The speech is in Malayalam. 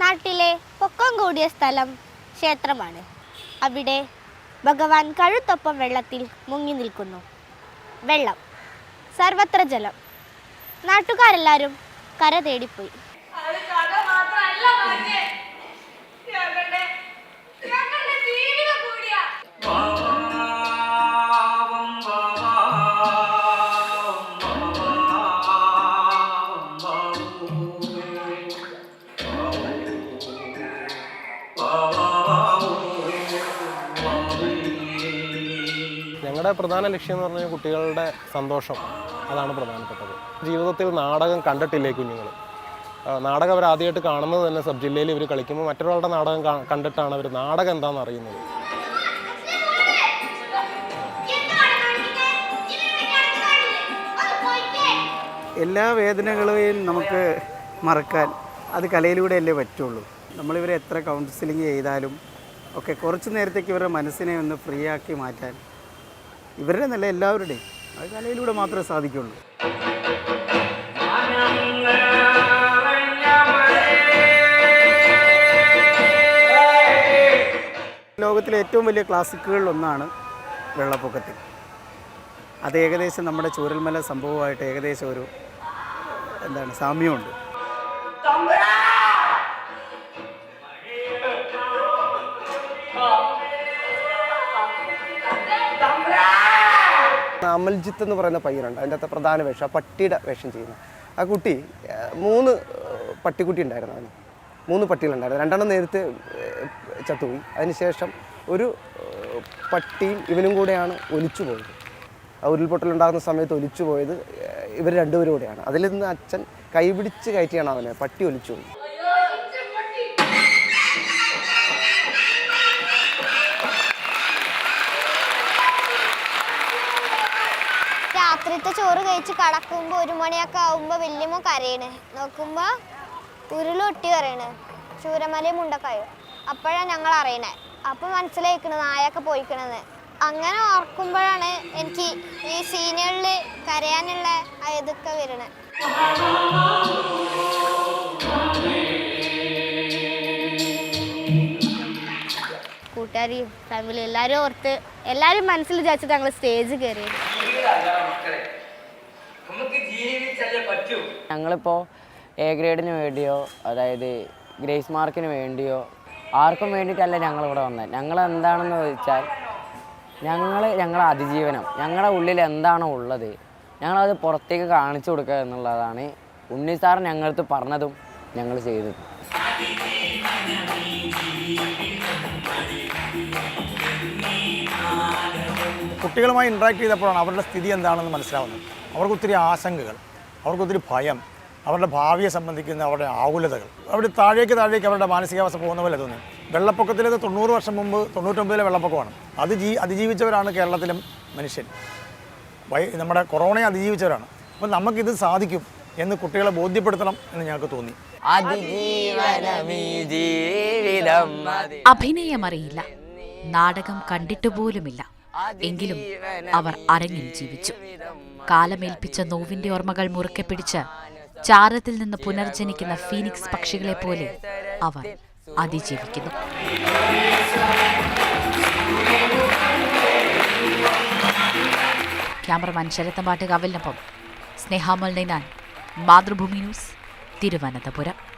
നാട്ടിലെ പൊക്കം കൂടിയ സ്ഥലം ക്ഷേത്രമാണ്. അവിടെ ഭഗവാൻ കഴുത്തൊപ്പം വെള്ളത്തിൽ മുങ്ങി നിൽക്കുന്നു. വെള്ളം സർവത്ര ജലം. നാട്ടുകാരെല്ലാവരും കര തേടിപ്പോയി ഞങ്ങളുടെ പ്രധാന ലക്ഷ്യം എന്ന് പറഞ്ഞാൽ കുട്ടികളുടെ സന്തോഷം അതാണ് പ്രധാനപ്പെട്ടത്. ജീവിതത്തിൽ നാടകം കണ്ടിട്ടില്ലേ കുഞ്ഞുങ്ങൾ നാടകം അവർ ആദ്യമായിട്ട് കാണുന്നത് തന്നെ സബ് ജില്ലയിൽ ഇവർ കളിക്കുമ്പോൾ മറ്റൊരാളുടെ നാടകം കണ്ടിട്ടാണ് അവർ നാടകം എന്താണെന്ന് അറിയുന്നത്. എല്ലാ വേദനകളെയും നമുക്ക് മറക്കാൻ അത് കലയിലൂടെയല്ലേ പറ്റുള്ളൂ. നമ്മളിവരെ എത്ര കൗൺസിലിംഗ് ചെയ്താലും ഒക്കെ കുറച്ച് നേരത്തേക്ക് ഇവരുടെ മനസ്സിനെ ഒന്ന് ഫ്രീ ആക്കി മാറ്റാൻ ഇവരുടെ നല്ല എല്ലാവരുടെയും അത് കലയിലൂടെ മാത്രമേ സാധിക്കുള്ളൂ. ലോകത്തിലെ ഏറ്റവും വലിയ ക്ലാസിക്കുകളിൽ ഒന്നാണ് വെള്ളപ്പൊക്കത്തിൽ. അത് ഏകദേശം നമ്മുടെ ചൂരൽമല സംഭവമായിട്ട് ഏകദേശം ഒരു എന്താണ് സാമ്യമുണ്ട്. അമൽജിത്ത് എന്ന് പറയുന്ന പയ്യനുണ്ട്. അതിന്റെ അകത്ത് പ്രധാന വേഷം ആ പട്ടിയുടെ വേഷം ചെയ്യുന്ന ആ കുട്ടി മൂന്ന് പട്ടിക്കുട്ടി ഉണ്ടായിരുന്നു അവന്. മൂന്ന് പട്ടികളുണ്ടായിരുന്നു. രണ്ടെണ്ണം നേരത്തെ ചത്തുപോയി. അതിനുശേഷം ഒരു പട്ടിയും ഇവനും കൂടെയാണ് ഒലിച്ചു പോയത്. ആ ഉരുൾപൊട്ടലുണ്ടാകുന്ന സമയത്ത് ഒലിച്ചു പോയത് ഇവർ രണ്ടുപേരും കൂടെയാണ്. അതിൽ നിന്ന് അച്ഛൻ കൈപിടിച്ച് കയറ്റിയാണ് അവനെ. പട്ടി ഒലിച്ചു പോയി. രാത്രിത്തെ ചോറ് കഴിച്ച് കടക്കുമ്പോൾ ഒരു മണിയൊക്കെ ആവുമ്പോ വല്യമ്മ കരയണേ. നോക്കുമ്പോൾ ഉരുളൊട്ടി കരയണ് ചൂരമലയും മുണ്ടക്കായും. അപ്പോഴാണ് ഞങ്ങൾ അറിയണേ. അപ്പൊ മനസ്സിലായിക്കണ് നായൊക്കെ പോയിക്കണെന്ന്. അങ്ങനെ ഓർക്കുമ്പോഴാണ് എനിക്ക് ഈ സീനുകളിൽ കരയാനുള്ള ഇതൊക്കെ വരണേ. കൂട്ടുകാരെയും ഫാമിലി എല്ലാവരും ഓർത്ത് എല്ലാവരും മനസ്സിൽ വിചാരിച്ചിട്ട് ഞങ്ങൾ സ്റ്റേജ് കയറി ഞങ്ങളിപ്പോൾ എ ഗ്രേഡിന് വേണ്ടിയോ അതായത് ഗ്രേസ് മാർക്കിന് വേണ്ടിയോ ആർക്കും വേണ്ടിയിട്ടല്ല ഞങ്ങളിവിടെ വന്നത്. ഞങ്ങൾ എന്താണെന്ന് വെച്ചാൽ ഞങ്ങൾ ഞങ്ങളുടെ അതിജീവനം ഞങ്ങളുടെ ഉള്ളിൽ എന്താണോ ഉള്ളത് ഞങ്ങളത് പുറത്തേക്ക് കാണിച്ചു കൊടുക്കുക എന്നുള്ളതാണ് ഉണ്ണി സാർ ഞങ്ങളടുത്ത് പറഞ്ഞതും ഞങ്ങൾ ചെയ്തത്. കുട്ടികളുമായി ഇൻട്രാക്ട് ചെയ്തപ്പോഴാണ് അവരുടെ സ്ഥിതി എന്താണെന്ന് മനസ്സിലാവുന്നത്. അവർക്കൊത്തിരി ആശങ്കകൾ അവർക്കൊത്തിരി ഭയം അവരുടെ ഭാവിയെ സംബന്ധിക്കുന്ന അവരുടെ ആകുലതകൾ. അവിടെ താഴേക്ക് താഴേക്ക് അവരുടെ മാനസികാവസ്ഥ പോകുന്ന പോലെ തോന്നി. വെള്ളപ്പൊക്കത്തിലേത് തൊണ്ണൂറ് വർഷം മുമ്പ് തൊണ്ണൂറ്റൊമ്പതിലെ വെള്ളപ്പൊക്കമാണ്. അത് ജീ അതിജീവിച്ചവരാണ് കേരളത്തിലും മനുഷ്യൻ. വൈ നമ്മുടെ കൊറോണയെ അതിജീവിച്ചവരാണ്. അപ്പം നമുക്കിത് സാധിക്കും എന്ന് കുട്ടികളെ ബോധ്യപ്പെടുത്തണം എന്ന് ഞങ്ങൾക്ക് തോന്നി. അഭിനയമറിയില്ല. നാടകം കണ്ടിട്ടുപോലുമില്ല എങ്കിലും അവർ അരങ്ങിൽ ജീവിച്ചു. കാലമേൽപ്പിച്ച നോവിന്റെ ഓർമ്മകൾ മുറുക്കെ പിടിച്ച് ചാരത്തിൽ നിന്ന് പുനർജനിക്കുന്ന ഫീനിക്സ് പക്ഷികളെ പോലെ അവർ അതിജീവിക്കുന്നു. ക്യാമറമാൻ ശരത്തമ്പാട്ട് കവലിനൊപ്പം സ്നേഹാമൽ നൈനാൻ. മാതൃഭൂമി ന്യൂസ് തിരുവനന്തപുരം.